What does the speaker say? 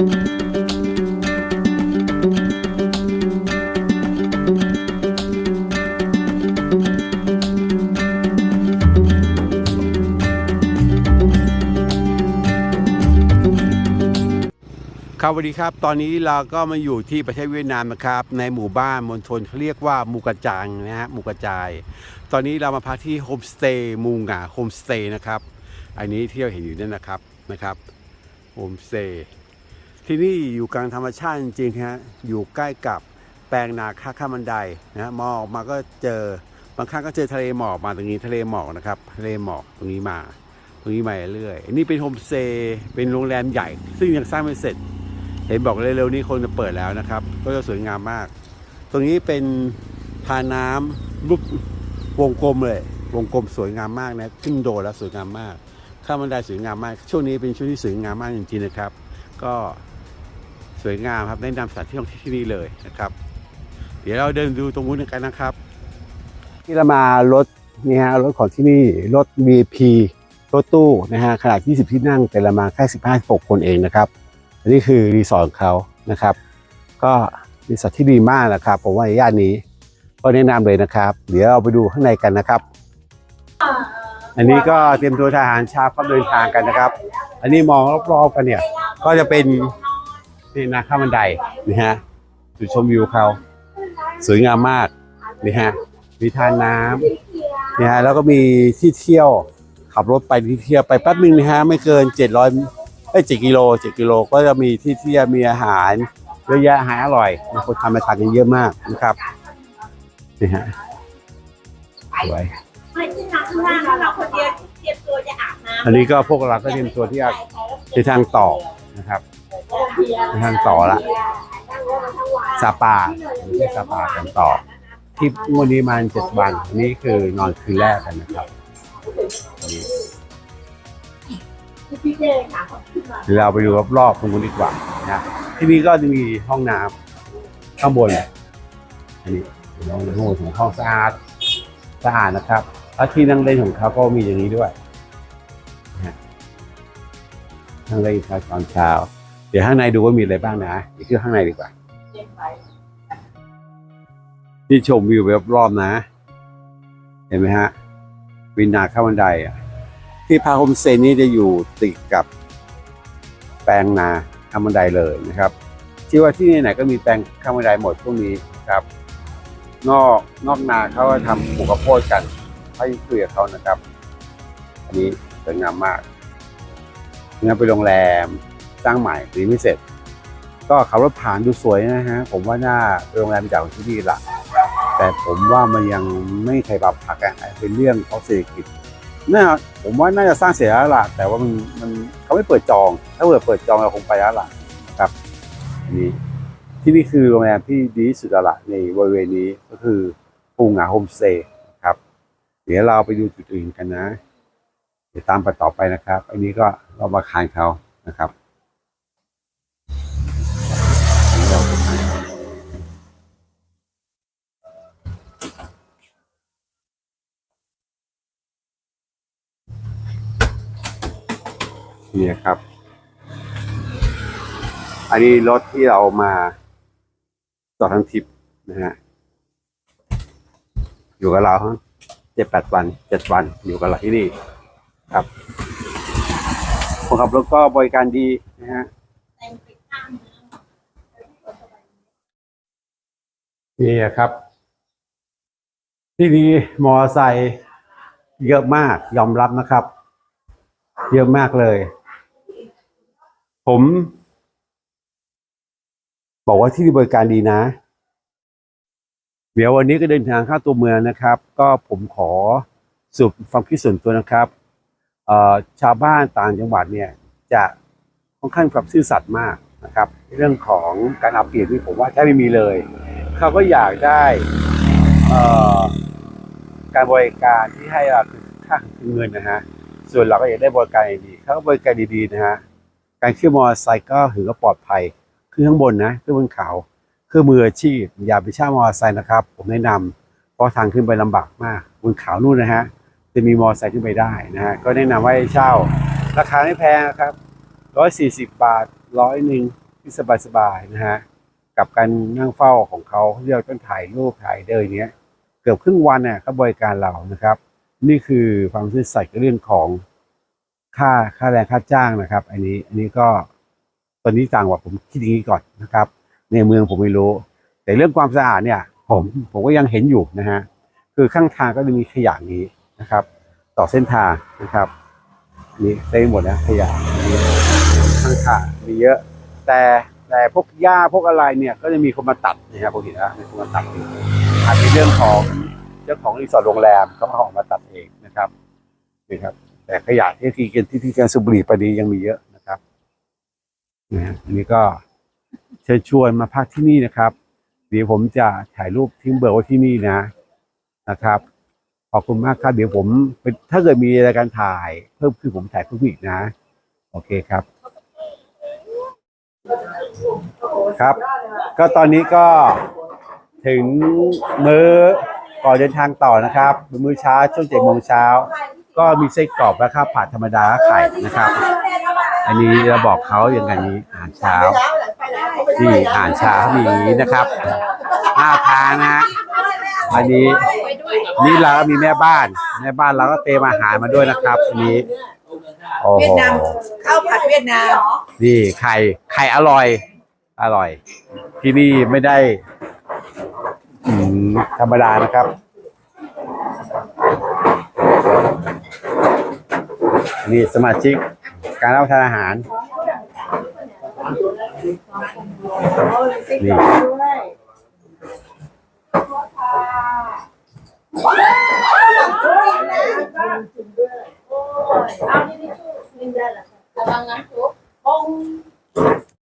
ครับสวัสดีครับ ตอนนี้เราก็มาอยู่ที่ประเทศเวียดนามนะครับ ในหมู่บ้านมณฑลเขาเรียกว่ามูกระจางนะฮะมูกระจาย ตอนนี้เรามาพักที่โฮมสเตย์มูหงาโฮมสเตย์นะครับ อันนี้ที่เราเห็นอยู่นั่นนะครับนะครับโฮมสเตย์ ที่นี่อยู่กลางธรรมชาติจริงๆฮะอยู่ใกล้กับแปลงนาค่าข้ามบันไดนะฮะมองออกมาก็เจอบางครั้งก็เจอทะเลหมอกมาตรงนี้ทะเลหมอกนะครับทะเลหมอกตรงนี้มา ตรงนี้มาเรื่อยอันนี้เป็นโฮมสเตย์เป็นโรงแรมใหญ่ ซึ่งยังสร้างไม่เสร็จ เห็นบอกเร็วๆนี้คนจะเปิดแล้วนะครับ ก็จะสวยงามมาก ตรงนี้เป็นทาน้ำรูปวงกลมเลย วงกลมสวยงามมากนะขึ้นโดดแล้วสวยงามมากข้ามบันไดสวยงามมาก ช่วงนี้เป็นช่วงที่สวยงามมากจริงๆนะครับ ก็ สวยงามครับแนะนำสถานที่ท่องเที่ยวที่นี่เลยนะครับ เดี๋ยวเราเดินดูตรงนู้นกันนะครับ ที่เรามารถนี่ฮะรถของที่นี่รถ VIP รถตู้นะฮะขนาด 20 ที่นั่งแต่ละมาแค่15-16คนเองนะครับอันนี้คือรีสอร์ทของเขานะครับ ก็รีสอร์ทที่ดีมากนะครับ ผมว่าในย่านนี้ก็แนะนำเลยนะครับ เดี๋ยวเราไปดูข้างในกันนะครับ อันนี้ก็เตรียมตัวทหารชาติเข้าเดินทางกันนะครับ อันนี้มองรอบๆกันเนี่ย ก็จะเป็น นี่นาข้ามบันไดนี่ฮะจุดชมวิวเขาสวยงามมากนี่ฮะมีทานน้ำนี่ฮะแล้วก็มีที่เที่ยวขับรถไปที่เที่ยวไปแป๊บนึงนะฮะไม่เกิน700เอ้ยเจ็ดกิโลเจ็ดกิโลก็จะมีที่เที่ยวมีอาหารเยอะแยะอาหารอร่อยมีคนทำมาทานกันเยอะมากนะครับนี่ฮะสวยไม่ที่นั่งข้างล่างแล้วเราคนเดียวเตรียมตัวจะอาบน้ำอันนี้ก็พวกเราก็เตรียมตัวที่จะเดินทางต่อนะครับ เดินทางต่อละซาปาไม่ใช่ซาปากันต่อที่วันนี้มันเจ็ดวันนนี้คือนอนคืนแรกกันนะครับนี่เจค่ะขึ้นมาเดี๋ยวเราไปดูรอบๆตรงนู้นดีกว่านะที่นี่ก็จะมีห้องน้ำข้างบนอันนี้ห้องน้ำของห้องสะอาดสะอาดนะครับแล้วที่นั่งเล่นของเขาก็มีอย่างนี้ด้วยนะฮะนั่งเล่นครับตอนเช้า เดี๋ยวข้างในดูว่ามีอะไรบ้างนะเดี๋ยวขึ้นข้างในดีกว่าที่ชมวิวแบบรอบๆนะ เห็นไหมฮะ วินาข้าวบันไดอะ ที่พาโฮมเตย์นี้จะอยู่ติดกับ แปลงนาข้าวบันไดเลยนะครับที่ว่าที่ไหนๆก็มีแปลงข้าวบันไดหมดพวกนี้ครับ นอกนอกนาเขาก็ทำปลูกข้าวโพดกันให้คุยกับเขานะครับ อันนี้สวยงามมากงั้นไปโรงแรม สร้างใหม่หรือไม่เสร็จ ก็ขับรถผ่านดูสวยนะฮะ ผมว่าน่าโรงแรมจากที่นี่ละแต่ผมว่ามันยังไม่ใครปรับผักอะเป็นเรื่องของเศรษฐกิจน่าผมว่าน่าจะสร้างเสร็จแล้วล่ะแต่ว่ามันมันเขาไม่เปิดจอง ถ้าเปิดเปิดจองเราคงไปแล้วล่ะนะครับนนี้ที่นี่คือโรงแรมที่ดีสุดละในบริเวณนี้ก็คือปูงาโฮมสเตย์ครับ เดี๋ยวเราไปดูจุดอื่นกันนะ เดี๋ยวตามไปต่อไปนะครับ อันนี้ก็เรามาคานเขานะครับ นี่ครับ อันนี้รถที่เรามาต่อทั้งทิปนะฮะอยู่กับเราเจ็ดแปดวันเจ็ดวันอยู่กับเราที่นี่ครับคนขับรถก็บริการดีนะฮะนี่ครับ ที่นี่มอไซค์เยอะมากยอมรับนะครับ เยอะมากเลย ผม บอกว่าที่นี่บริการดีนะ เดี๋ยววันนี้ก็เดินทางเข้าตัวเมืองนะครับ ก็ผมขอสรุปความคิดส่วนตัวนะครับชาวบ้านต่างจังหวัดเนี่ยจะค่อนข้างกับซื่อสัตย์มากนะครับ เรื่องของการเอาเปรียบนี่ผมว่าแทบไม่มีเลย เขาก็อยากได้การบริการที่ให้เราคือค่าเงินนะฮะส่วนเราก็อยากได้บริการดีเขาก็บริการดีๆนะฮะ การขี่มอเตอร์ไซค์ก็ถือว่าปลอดภัยขึ้นข้างบนนะขึ้นบนเขาคือมืออาชีพ อย่าไปเช่ามอเตอร์ไซค์นะครับ ผมแนะนำเพราะทางขึ้นไปลำบากมากบนเขานู่นนะฮะจะมีมอเตอร์ไซค์ขึ้นไปได้นะฮะก็แนะนำว่าให้เช่า ราคาไม่แพงครับร้อยสี่สิบบาทร้อยหนึ่งที่สบายๆนะฮะกับการนั่งเฝ้าของเขาที่เราต้องถ่ายรูปถ่ายเดินเนี้ย เกือบครึ่งวันเนี่ยเขาบริการเรานะครับ นี่คือความซื่อสัตย์เรื่องของ ค่าค่าแรงค่าจ้างนะครับ อันนี้อันนี้ก็ตอนนี้ต่างกว่าผมคิดอย่างนี้ก่อนนะครับ ในเมืองผมไม่รู้ แต่เรื่องความสะอาดเนี่ย ผมผมก็ยังเห็นอยู่นะฮะคือข้างทางก็จะมีขยะนี้นะครับ ต่อเส้นทางนะครับนี่เต็มหมดนะขยะนี้ข้างทางมีเยอะ แต่แต่พวกหญ้าพวกอะไรเนี่ยก็จะมีคนมาตัดนะครับผมเห็นนะมีคนมาตัดอยู่อาจเป็นเรื่องของเจ้าของรีสอร์ทโรงแรมเขาเอาออกมาตัดเองนะครับนี่ครับ แต่ขยะที่ที่กินที่ที่การสูบบุหรี่ไปนี้ยังมีเยอะนะครับนะอันนี้ก็เชิญชวนมาพักที่นี่นะครับ เดี๋ยวผมจะถ่ายรูปทิ้งเบอร์ไว้ที่นี่นะนะครับ ขอบคุณมากครับเดี๋ยวผมถ้าเกิดมีรายการถ่ายเพิ่มคือผมถ่ายเพิ่มอีกนะ โอเคครับ ครับ ก็ตอนนี้ก็ถึงมื้อก่อนเดินทางต่อนะครับ มื้อเช้าช่วงเจ็ดโมงเช้า ก็มีไส้กรอบและข้าวผัดธรรมดาไข่นะครับ อันนี้เราบอกเขาอย่างไงนี้อาหารเช้านี่อาหารเช้ามีอย่างนี้นะครับน่าทานนะฮะอันนี้นี่เราก็มีแม่บ้านแม่บ้านเราก็เตรียมอาหารมาด้วยนะครับอันนี้โอ้โหเวียดนามข้าวผัดเวียดนามนี่ไข่ไข่อร่อย อร่อย ที่นี่ไม่ได้อืมธรรมดานะครับ นี่สมาชิกการรับประทานอาหารนี่